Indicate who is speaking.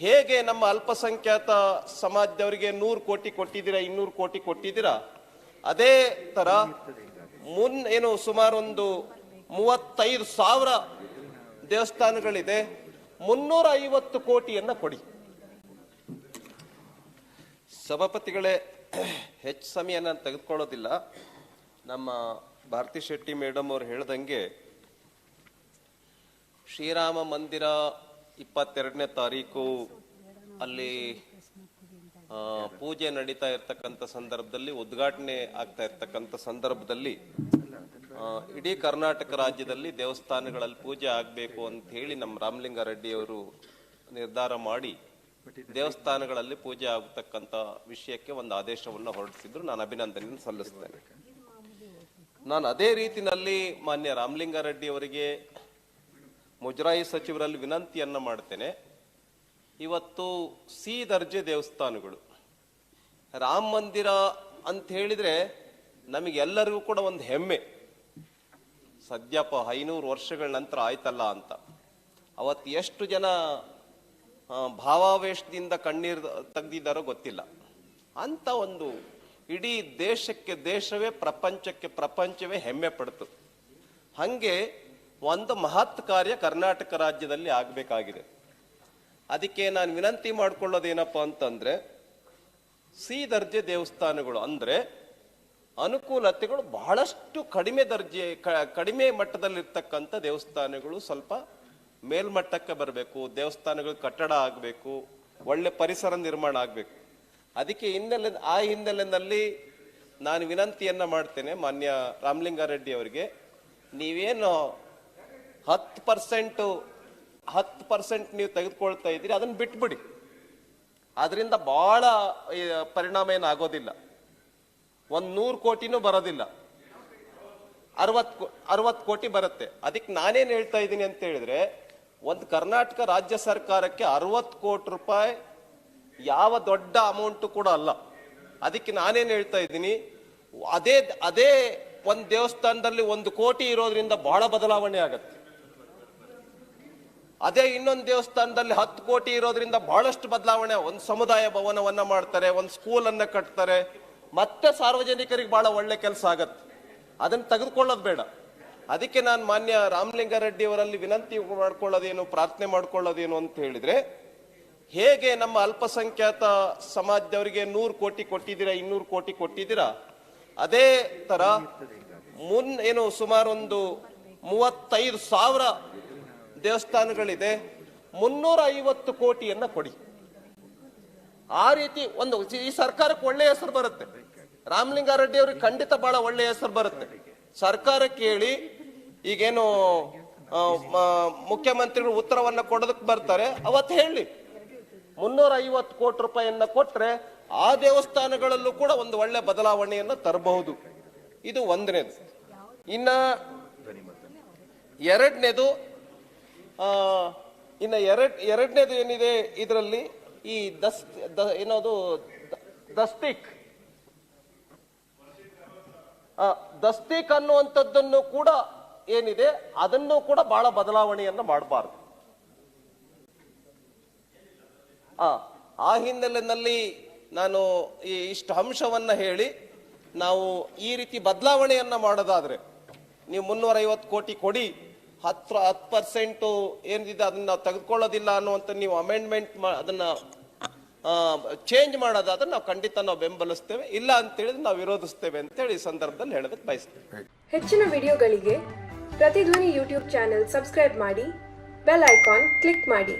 Speaker 1: ಹೇಗೆ ನಮ್ಮ ಅಲ್ಪಸಂಖ್ಯಾತ ಸಮಾಜದವರಿಗೆ ನೂರು ಕೋಟಿ ಕೊಟ್ಟಿದ್ದೀರಾ, ಇನ್ನೂರು ಕೋಟಿ ಕೊಟ್ಟಿದ್ದೀರಾ, ಅದೇ ತರ ಮುನ್, ಏನು ಸುಮಾರು ಒಂದು ಮೂವತ್ತೈದು ಸಾವಿರ ದೇವಸ್ಥಾನಗಳಿದೆ ಮುನ್ನೂರ ಐವತ್ತು ಕೋಟಿಯನ್ನ ಕೊಡಿ. ಸಭಾಪತಿಗಳೇ, ಹೆಚ್ಚು ಸಮಯ ನಾನು ತೆಗೆದುಕೊಳ್ಳೋದಿಲ್ಲ. ನಮ್ಮ ಭಾರತಿ ಶೆಟ್ಟಿ ಮೇಡಮ್ ಅವ್ರು ಹೇಳ್ದಂಗೆ, ಶ್ರೀರಾಮ ಮಂದಿರ ಇಪ್ಪತ್ತೆರಡನೇ ತಾರೀಕು ಅಲ್ಲಿ ಪೂಜೆ ನಡೀತಾ ಇರ್ತಕ್ಕಂಥ ಸಂದರ್ಭದಲ್ಲಿ, ಉದ್ಘಾಟನೆ ಆಗ್ತಾ ಇರ್ತಕ್ಕಂಥ ಸಂದರ್ಭದಲ್ಲಿ ಇಡೀ ಕರ್ನಾಟಕ ರಾಜ್ಯದಲ್ಲಿ ದೇವಸ್ಥಾನಗಳಲ್ಲಿ ಪೂಜೆ ಆಗಬೇಕು ಅಂತ ಹೇಳಿ ನಮ್ಮ ರಾಮಲಿಂಗಾರೆಡ್ಡಿಯವರು ನಿರ್ಧಾರ ಮಾಡಿ ದೇವಸ್ಥಾನಗಳಲ್ಲಿ ಪೂಜೆ ಆಗತಕ್ಕಂಥ ವಿಷಯಕ್ಕೆ ಒಂದು ಆದೇಶವನ್ನು ಹೊರಡಿಸಿದ್ರು. ನಾನು ಅಭಿನಂದನೆ ಸಲ್ಲಿಸ್ತೇನೆ. ನಾನು ಅದೇ ರೀತಿನಲ್ಲಿ ಮಾನ್ಯ ರಾಮಲಿಂಗಾರೆಡ್ಡಿ ಅವರಿಗೆ ಮುಜರಾಯಿ ಸಚಿವರಲ್ಲಿ ವಿನಂತಿಯನ್ನು ಮಾಡ್ತೇನೆ. ಇವತ್ತು ಸಿ ದರ್ಜೆ ದೇವಸ್ಥಾನಗಳು. ರಾಮ ಮಂದಿರ ಅಂತ ಹೇಳಿದರೆ ನಮಗೆಲ್ಲರಿಗೂ ಕೂಡ ಒಂದು ಹೆಮ್ಮೆ. ಸದ್ಯಪ್ಪ ಐನೂರು ವರ್ಷಗಳ ನಂತರ ಆಯ್ತಲ್ಲ ಅಂತ. ಅವತ್ತು ಎಷ್ಟು ಜನ ಭಾವಾವೇಶದಿಂದ ಕಣ್ಣೀರು ತೆಗೆದಿದ್ದಾರೋ ಗೊತ್ತಿಲ್ಲ. ಅಂತ ಒಂದು ಇಡೀ ದೇಶಕ್ಕೆ ದೇಶವೇ, ಪ್ರಪಂಚಕ್ಕೆ ಪ್ರಪಂಚವೇ ಹೆಮ್ಮೆ ಪಡ್ತು. ಹಂಗೆ ಒಂದು ಮಹತ್ ಕಾರ್ಯ ಕರ್ನಾಟಕ ರಾಜ್ಯದಲ್ಲಿ ಆಗಬೇಕಾಗಿದೆ. ಅದಕ್ಕೆ ನಾನು ವಿನಂತಿ ಮಾಡಿಕೊಳ್ಳೋದೇನಪ್ಪ ಅಂತಂದ್ರೆ, ಸಿ ದರ್ಜೆ ದೇವಸ್ಥಾನಗಳು ಅಂದ್ರೆ ಅನುಕೂಲತೆಗಳು ಬಹಳಷ್ಟು ಕಡಿಮೆ ದರ್ಜೆ ಕಡಿಮೆ ಮಟ್ಟದಲ್ಲಿರ್ತಕ್ಕಂಥ ದೇವಸ್ಥಾನಗಳು ಸ್ವಲ್ಪ ಮೇಲ್ಮಟ್ಟಕ್ಕೆ ಬರಬೇಕು, ದೇವಸ್ಥಾನಗಳು ಕಟ್ಟಡ ಆಗಬೇಕು, ಒಳ್ಳೆ ಪರಿಸರ ನಿರ್ಮಾಣ ಆಗಬೇಕು. ಅದಕ್ಕೆ ಹಿನ್ನೆಲೆ, ಆ ಹಿನ್ನೆಲೆಯಲ್ಲಿ ನಾನು ವಿನಂತಿಯನ್ನು ಮಾಡ್ತೇನೆ ಮಾನ್ಯ ರಾಮಲಿಂಗಾರೆಡ್ಡಿ ಅವರಿಗೆ. ನೀವೇನು ಹತ್ತು ಪರ್ಸೆಂಟು, ಹತ್ತು ಪರ್ಸೆಂಟ್ ನೀವು ತೆಗೆದುಕೊಳ್ತಾ ಇದ್ದೀರಿ, ಅದನ್ನ ಬಿಟ್ಬಿಡಿ. ಅದರಿಂದ ಬಹಳ ಪರಿಣಾಮ ಏನು ಆಗೋದಿಲ್ಲ ಒಂದ್ ನೂರು ಕೋಟಿನೂ ಬರೋದಿಲ್ಲ. ಅರವತ್ ಅರವತ್ತು ಕೋಟಿ ಬರುತ್ತೆ. ಅದಕ್ಕೆ ನಾನೇನು ಹೇಳ್ತಾ ಇದ್ದೀನಿ ಅಂತ ಹೇಳಿದ್ರೆ, ಒಂದು ಕರ್ನಾಟಕ ರಾಜ್ಯ ಸರ್ಕಾರಕ್ಕೆ ಅರವತ್ತು ಕೋಟಿ ರೂಪಾಯಿ ಯಾವ ದೊಡ್ಡ ಅಮೌಂಟ್ ಕೂಡ ಅಲ್ಲ. ಅದಕ್ಕೆ ನಾನೇನು ಹೇಳ್ತಾ ಇದ್ದೀನಿ, ಅದೇ ಅದೇ ಒಂದು ದೇವಸ್ಥಾನದಲ್ಲಿ ಒಂದು ಕೋಟಿ ಇರೋದ್ರಿಂದ ಬಹಳ ಬದಲಾವಣೆ ಆಗತ್ತೆ. ಅದೇ ಇನ್ನೊಂದು ದೇವಸ್ಥಾನದಲ್ಲಿ ಹತ್ತು ಕೋಟಿ ಇರೋದ್ರಿಂದ ಬಹಳಷ್ಟು ಬದಲಾವಣೆ. ಒಂದು ಸಮುದಾಯ ಭವನವನ್ನ ಮಾಡ್ತಾರೆ, ಒಂದು ಸ್ಕೂಲ್ ಅನ್ನ ಕಟ್ತಾರೆ. ಮತ್ತೆ ಸಾರ್ವಜನಿಕರಿಗೆ ಬಹಳ ಒಳ್ಳೆ ಕೆಲಸ ಆಗತ್ತೆ. ಅದನ್ನ ತೆಗೆದುಕೊಳ್ಳೋದು ಬೇಡ. ಅದಕ್ಕೆ ನಾನು ಮಾನ್ಯ ರಾಮಲಿಂಗಾರೆಡ್ಡಿ ಅವರಲ್ಲಿ ವಿನಂತಿ ಮಾಡ್ಕೊಳ್ಳೋದೇನು, ಪ್ರಾರ್ಥನೆ ಮಾಡ್ಕೊಳ್ಳೋದೇನು ಅಂತ ಹೇಳಿದ್ರೆ, ಹೇಗೆ ನಮ್ಮ ಅಲ್ಪಸಂಖ್ಯಾತ ಸಮಾಜದವರಿಗೆ ನೂರು ಕೋಟಿ ಕೊಟ್ಟಿದ್ದೀರಾ, ಇನ್ನೂರು ಕೋಟಿ ಕೊಟ್ಟಿದ್ದೀರಾ, ಅದೇ ತರ ಮುನ್, ಏನು ಸುಮಾರು ಒಂದು ಮೂವತ್ತೈದು ಸಾವಿರ ದೇವಸ್ಥಾನಗಳಿದೆ. ಮುನ್ನೂರ ಐವತ್ತು ಕೋಟಿಯನ್ನ ಕೊಡಿ. ಆ ರೀತಿ ಒಂದು ಈ ಸರ್ಕಾರಕ್ಕೆ ಒಳ್ಳೆಯ ಹೆಸರು ಬರುತ್ತೆ. ರಾಮಲಿಂಗಾರೆಡ್ಡಿ ಅವ್ರಿಗೆ ಖಂಡಿತ ಬಹಳ ಒಳ್ಳೆಯ ಹೆಸರು ಬರುತ್ತೆ. ಸರ್ಕಾರ ಕೇಳಿ, ಈಗೇನು ಮುಖ್ಯಮಂತ್ರಿಗಳು ಉತ್ತರವನ್ನ ಕೊಡೋದಕ್ಕೆ ಬರ್ತಾರೆ. ಅವತ್ತು ಹೇಳಿ ಮುನ್ನೂರ ಐವತ್ತು ಕೋಟಿ ರೂಪಾಯಿಯನ್ನ ಕೊಟ್ರೆ ಆ ದೇವಸ್ಥಾನಗಳಲ್ಲೂ ಕೂಡ ಒಂದು ಒಳ್ಳೆ ಬದಲಾವಣೆಯನ್ನ ತರಬಹುದು. ಇದು ಒಂದನೇದು. ಇನ್ನ ಎರಡನೇದು ಇನ್ನ ಎರಡ್, ಎರಡನೇದು ಏನಿದೆ ಇದರಲ್ಲಿ, ಈ ದಸ್ ಏನದು ದಸ್ತಿಕ್. ದಸ್ತಿಕ್ ಅನ್ನುವಂಥದ್ದನ್ನು ಕೂಡ ಏನಿದೆ, ಅದನ್ನು ಕೂಡ ಬಹಳ ಬದಲಾವಣೆಯನ್ನು ಮಾಡಬಾರ್ದು. ಆ ಆ ಹಿನ್ನೆಲೆಯಲ್ಲಿ ನಾನು ಈ ಇಷ್ಟು ಅಂಶವನ್ನು ಹೇಳಿ, ನಾವು ಈ ರೀತಿ ಬದಲಾವಣೆಯನ್ನು ಮಾಡೋದಾದ್ರೆ, ನೀವು ಮುನ್ನೂರ ಐವತ್ತು ಕೋಟಿ ಕೊಡಿ ಹತ್ತು ಹತ್ತು ಪರ್ಸೆಂಟು ಏನಿದೆ ಅದನ್ನ ತೆಗೆದುಕೊಳ್ಳೋದಿಲ್ಲ ಅನ್ನುವಂಥ ನೀವು ಅಮೆಂಡ್ಮೆಂಟ್ ಅದನ್ನ ಚೇಂಜ್ ಮಾಡೋದಾದ್ರೆ ನಾವು ಖಂಡಿತ ನಾವು ಬೆಂಬಲಿಸ್ತೇವೆ. ಇಲ್ಲ ಅಂತೇಳಿದ್ರೆ ನಾವು ವಿರೋಧಿಸ್ತೇವೆ ಅಂತೇಳಿ ಈ ಸಂದರ್ಭದಲ್ಲಿ ಹೇಳೋದಕ್ಕೆ ಬಯಸ್ತೇವೆ.
Speaker 2: ಹೆಚ್ಚಿನ ವಿಡಿಯೋಗಳಿಗೆ ಪ್ರತಿಧ್ವನಿ ಯೂಟ್ಯೂಬ್ ಚಾನೆಲ್ ಸಬ್ಸ್ಕ್ರೈಬ್ ಮಾಡಿ, ಬೆಲ್ ಐಕಾನ್ ಕ್ಲಿಕ್ ಮಾಡಿ.